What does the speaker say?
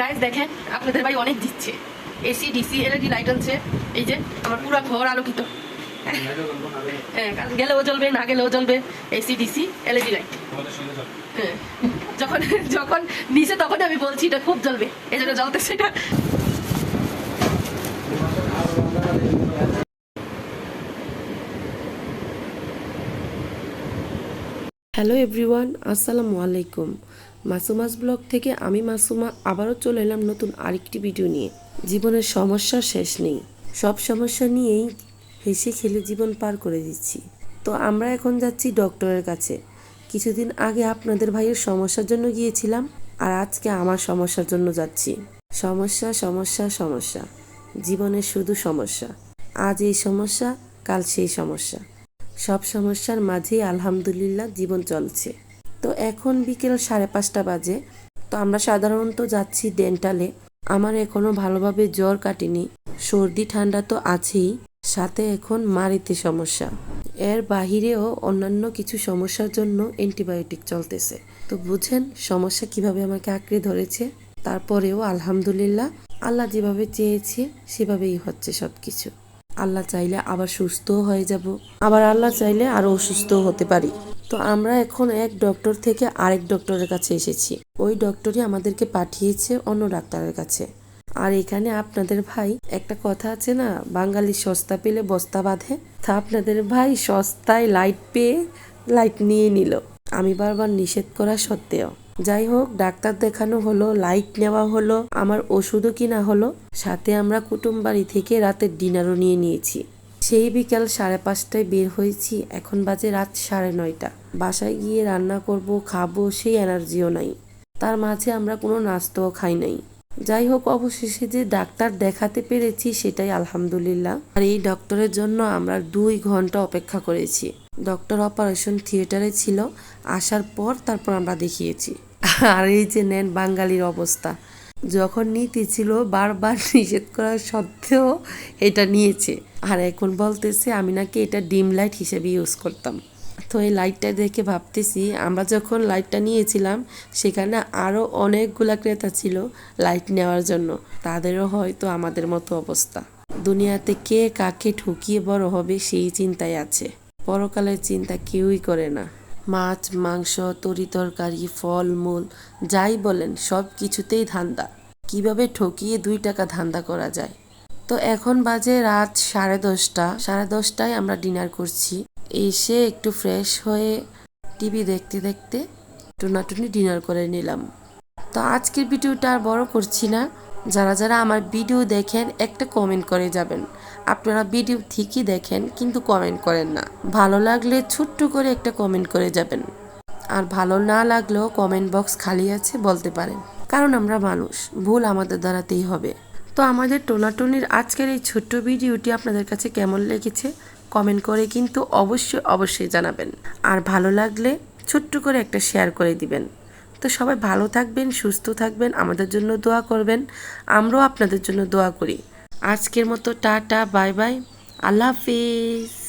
Guys দেখেন, আপনাদের ভাই অনেক দিচ্ছে। এসি, ডিসি, এলইডি লাইট আনছে। এই যে, আমার পুরো ঘর আলোকিত। হ্যাঁ গেলেও জ্বলবে, না গেলেও জ্বলবে। এসি ডিসি, এলইডি লাইট হ্যাঁ যখন যখন নিচে তখন আমি বলছি, এটা খুব জ্বলবে। এই জন্য জ্বলতেছে এটা। হ্যালো এভরিওয়ান আসসালামু আলাইকুম। মাসুমাস ব্লগ থেকে আমি মাসুমা আবারও চলে এলাম নতুন আরেকটি ভিডিও নিয়ে। জীবনের সমস্যা শেষ নেই। সব সমস্যা নিয়েই হেসে খেলে জীবন পার করে দিচ্ছি। তো আমরা এখন যাচ্ছি ডক্টরের কাছে। কিছুদিন আগে আপনাদের ভাইয়ের সমস্যার জন্য গিয়েছিলাম আর আজকে আমার সমস্যার জন্য যাচ্ছি। সমস্যা সমস্যা সমস্যা। জীবনের শুধু সমস্যা। আজ এই সমস্যা, কাল সেই সমস্যা। সব সমস্যার মাঝেই আলহামদুলিল্লাহ জীবন চলছে। তো এখন বিকেল সাড়ে পাঁচটা বাজে। তো আমরা সাধারণত যাচ্ছি ডেন্টালে। আমার এখনও ভালোভাবে জ্বর কাটেনি। সর্দি, ঠান্ডা তো আছেই। সাথে এখন মারিতে সমস্যা। এর বাহিরেও অন্যান্য কিছু সমস্যার জন্য অ্যান্টিবায়োটিক চলতেছে। তো বুঝেন সমস্যা কীভাবে আমাকে আঁকড়ে ধরেছে। তারপরেও আলহামদুলিল্লাহ আল্লাহ যেভাবে চেয়েছে, সেভাবেই হচ্ছে সব কিছু আল্লাহ চাইলে আবার সুস্থও হয়ে যাব। আবার আল্লাহ চাইলে আরও অসুস্থ হতে পারি। তো আমরা এখন এক ডক্টর থেকে আরেক ডক্টরের কাছে এসেছি। ওই ডক্টরই আমাদেরকে পাঠিয়েছে অন্য ডাক্তারের কাছে। আর এখানে আপনাদের ভাই, একটা কথা আছে না, বাঙালি সস্তা পেলে বস্তা বাঁধে। তা আপনাদের ভাই সস্তায় লাইট পেয়ে লাইট নিয়ে নিল। আমি বারবার নিষেধ করা সত্ত্বেও। যাই হোক, ডাক্তার দেখানো হলো, লাইট নেওয়া হলো, আমার ওষুধও কিনা হলো। সাথে আমরা কুটুম বাড়ি থেকে রাতের ডিনারও নিয়ে নিয়েছি। সেই বিকাল সাড়ে পাঁচটায় বের হয়েছি। এখন বাজে রাত সাড়ে নয়টা। বাসায় গিয়ে রান্না করব, খাব সেই এনার্জিও নাই। তার মাঝে আমরা কোনো নাস্তাও খাই নাই। যাই হোক, অবশেষে যে ডাক্তার দেখাতে পেরেছি সেটাই আলহামদুলিল্লাহ। আর এই ডক্টরের জন্য আমরা দুই ঘণ্টা অপেক্ষা করেছি। ডক্টর অপারেশন থিয়েটারে ছিল। আসার পর তারপর আমরা দেখিয়েছি। আর এই যে নেন বাঙালির অবস্থা। যখন নীতি ছিল বারবার নিষেধ করা সত্ত্বেও এটা নিয়েছে। আর এখন বলতেছে, আমি নাকি এটা ডিম লাইট হিসেবে ইউজ করতাম। তো এই লাইটটা দেখে ভাবতেছি, আমরা যখন লাইটটা নিয়েছিলাম, সেখানে আরও অনেকগুলা ক্রেতা ছিল লাইট নেওয়ার জন্য। তাদেরও হয়তো আমাদের মতো অবস্থা। দুনিয়াতে কে কাকে ঠকিয়ে বড় হবে সেই চিন্তায় আছে। পরকালের চিন্তা কেউই করে না। মাছ, মাংস, তরি তরকারি, ফল, মূল, যাই বলেন, সব কিছুতেই ধান্দা। কীভাবে ঠকিয়ে দুই টাকা ধান্দা করা যায়? তো এখন বাজে রাত সাড়ে দশটা। সাড়ে দশটায় আমরা ডিনার করছি। এসে একটু ফ্রেশ হয়ে টিভি দেখতে দেখতে টুনাটুনি ডিনার করে নিলাম। তো আজকের ভিডিওটা আর বড় করছি না। যারা যারা আমার ভিডিও দেখেন, একটা কমেন্ট করে যাবেন। আপনারা ভিডিও ঠিকই দেখেন, কিন্তু কমেন্ট করেন না। ভালো লাগলে ছোট্ট করে একটা কমেন্ট করে যাবেন। আর ভালো না লাগলেও কমেন্ট বক্স খালি আছে বলতে পারেন। কারণ আমরা মানুষ, ভুল আমাদের দ্বারাতেই হবে। তো আমাদের টোনাটুনির আজকের এই ছোট্ট ভিডিওটি আপনাদের কাছে কেমন লেগেছে কমেন্ট করে কিন্তু অবশ্যই অবশ্যই জানাবেন। আর ভালো লাগলে ছোট্ট করে একটা শেয়ার করে দিবেন। তো সবাই ভালো থাকবেন, সুস্থ থাকবেন, আমাদের জন্য দোয়া করবেন। আমরাও আপনাদের জন্য দোয়া করি। আজকের মতো টাটা, বাই বাই। আল্লাহ হাফিজ।